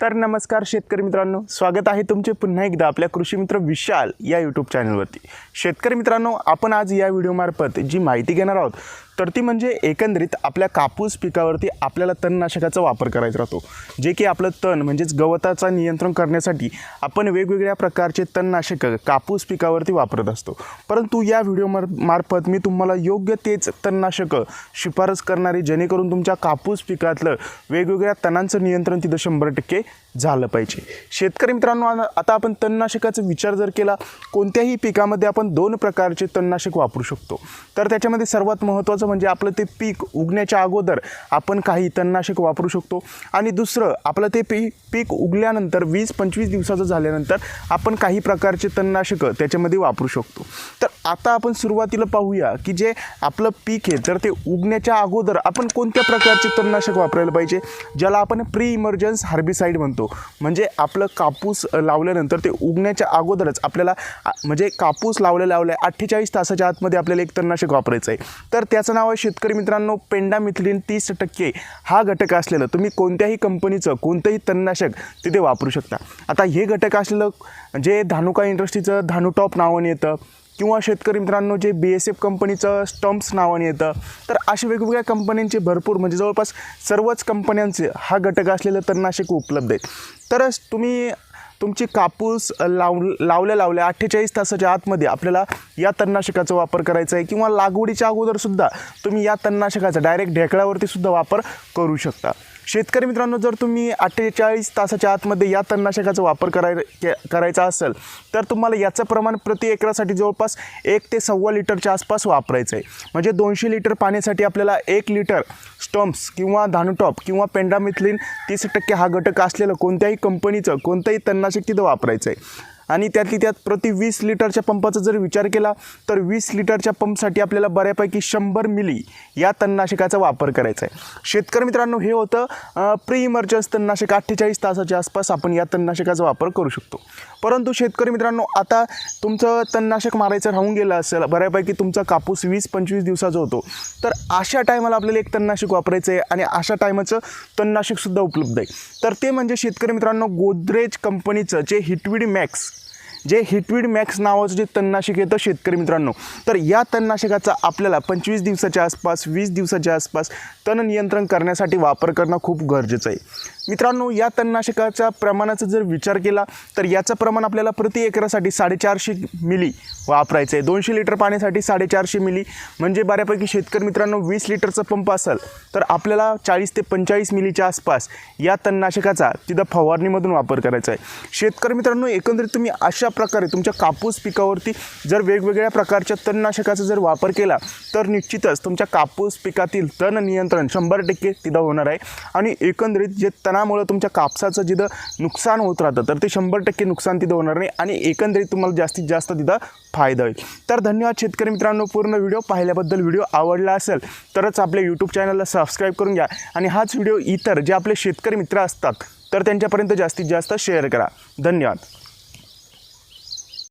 तर नमस्कार शेतकरी मित्रांनो स्वागत आहे तुमचे पुन्हा एकदा आपल्या कृषी मित्र विशाल या यूट्यूब चॅनलवरती शेतकरी मित्रांनो आपण आज या व्हिडिओमार्फत जी माहिती घेणार आहोत तर ती म्हणजे एकंदरीत आपल्या कापूस पिकावरती आपल्याला तणनाशकाचा वापर करायचा राहतो. जे की आपलं तण म्हणजेच गवताचा नियंत्रण करण्यासाठी आपण वेगवेगळ्या प्रकारचे तणनाशकं कापूस पिकावरती वापरत असतो. परंतु या व्हिडिओ मार मार्फत मी तुम्हाला योग्य तेच तणनाशकं शिफारस करणारी जेणेकरून तुमच्या कापूस पिकातलं वेगवेगळ्या तणांचं नियंत्रण तिथं शंभर टक्के झालं पाहिजे. शेतकरी मित्रांनो आता आपण तणनाशकाचा विचार जर केला कोणत्याही पिकामध्ये आपण दोन प्रकारचे तणनाशक वापरू शकतो. तर त्याच्यामध्ये सर्वात महत्त्वाचं म्हणजे आपलं ते पीक उगण्याच्या अगोदर आपण काही तणनाशक वापरू शकतो. आणि दुसरं आपलं ते पी पीक उगल्यानंतर वीस पंचवीस दिवसाचं झाल्यानंतर आपण काही प्रकारचे तणनाशकं त्याच्यामध्ये वापरू शकतो. तर आता आपण सुरुवातीला पाहूया की जे आपलं पीक आहे तर ते उगण्याच्या अगोदर आपण कोणत्या प्रकारचे तणनाशक वापरायला पाहिजे ज्याला आपण प्री इमर्जन्स हार्बिसाईड म्हणतो. म्हणजे आपलं कापूस लावल्यानंतर ते उगण्याच्या अगोदरच आपल्याला म्हणजे कापूस लावल्या लावल्या अठ्ठेचाळीस तासाच्या आतमध्ये आपल्याला एक तणनाशक वापरायचं आहे. तर त्याचं नाव आहे शेतकरी मित्रांनो पेंडामिथिलीन तीस टक्के. हा घटक असलेलं तुम्ही कोणत्याही कंपनीचं कोणतंही तणनाशक तिथे वापरू शकता. आता हे घटक असलेलं जे धानुका इंडस्ट्रीचं धानू टॉप नावाने येतं किंवा शेतकरी मित्रांनो जे बी एस एफ कंपनीचं स्टम्प्स नावाने येतं तर अशा वेगवेगळ्या कंपन्यांचे भरपूर म्हणजे जवळपास सर्वच कंपन्यांचे हा घटक असलेलं तणनाशक उपलब्ध आहेत. तरच तुम्ही तुमची कापूस लाव लावल्या लावल्या अठ्ठेचाळीस तासाच्या आतमध्ये आपल्याला या तणनाशकाचा वापर करायचा आहे किंवा लागवडीच्या अगोदरसुद्धा तुम्ही या तणनाशकाचा डायरेक्ट ढेकळावरतीसुद्धा वापर करू शकता. शेतकरी मित्रांनो जर तुम्ही अठ्ठेचाळीस तासाच्या आतमध्ये या तणनाशकाचा वापर कराय करायचा असेल तर तुम्हाला याचं प्रमाण प्रति एकरासाठी जवळपास एक ते सव्वा लिटरच्या आसपास वापरायचं आहे म्हणजे दोनशे लिटर पाण्यासाठी आपल्याला एक लिटर स्टम्प्स किंवा धानुटॉप किंवा पेंडामिथलिन तीस टक्के हा घटक असलेलं कोणत्याही कंपनीचं कोणतंही तणनाशक तिथं वापरायचं आहे आणि त्यातली त्यात प्रति वीस लिटरच्या पंपाचा जर विचार केला तर वीस लिटरच्या पंपसाठी आपल्याला बऱ्यापैकी शंभर मिली या तणनाशकाचा वापर करायचा आहे. शेतकरी मित्रांनो हे होतं प्री इमर्जन्स तणनाशक अठ्ठेचाळीस तासाच्या आसपास आपण या तणनाशकाचा वापर करू शकतो. परंतु शेतकरी मित्रांनो आता तुमचं तणनाशक मारायचं राहून गेलं असेल बऱ्यापैकी तुमचा कापूस वीस पंचवीस दिवसाचा होतो तर अशा टायमाला आपल्याला एक तणनाशक वापरायचं आहे आणि अशा टायमाचं तणनाशकसुद्धा उपलब्ध आहे. तर ते म्हणजे शेतकरी मित्रांनो गोदरेज कंपनीचं जे हिटविड मॅक्स जे हिटवीड मॅक्स नावाचं जे तणनाशक येतं शेतकरी मित्रांनो तर या तणनाशकाचा आपल्याला पंचवीस दिवसाच्या आसपास वीस दिवसाच्या आसपास तण नियंत्रण करण्यासाठी वापर करणं खूप गरजेचं आहे. मित्रांनो या तणनाशकाच्या प्रमाणाचा जर विचार केला तर याचं प्रमाण आपल्याला प्रति एकरासाठी साडेचारशे मिली वापरायचं आहे दोनशे लिटर पाण्यासाठी साडेचारशे मिली. म्हणजे बऱ्यापैकी शेतकरी मित्रांनो वीस लिटरचा पंप असेल तर आपल्याला चाळीस ते पंचेचाळीस मिलीच्या आसपास या तणनाशकाचा तिथं फवारणीमधून वापर करायचा आहे शेतकरी मित्रांनो एकंदरीत तुम्ही अशा प्रकारे तुमच्या कापूस पिकावरती जर वेगवेगळ्या प्रकारच्या तणनाशकाचा जर वापर केला तर निश्चितच तुमच्या कापूस पिकातील तण नियंत्रण शंभर टक्के तिथं होणार आहे. आणि एकंदरीत जे तणामुळं तुमच्या कापसाचं जिथं नुकसान होत राहतं तर ते शंभर टक्के नुकसान तिथं होणार नाही आणि एकंदरीत तुम्हाला जास्तीत जास्त तिथं फायदा होईल. तर धन्यवाद शेतकरी मित्रांनो पूर्ण व्हिडिओ पाहिल्याबद्दल व्हिडिओ आवडला असेल तरच आपल्या यूट्यूब चॅनलला सबस्क्राईब करून घ्या. आणि हाच व्हिडिओ इतर जे आपले शेतकरी मित्र असतात तर त्यांच्यापर्यंत जास्तीत जास्त शेअर करा. धन्यवाद.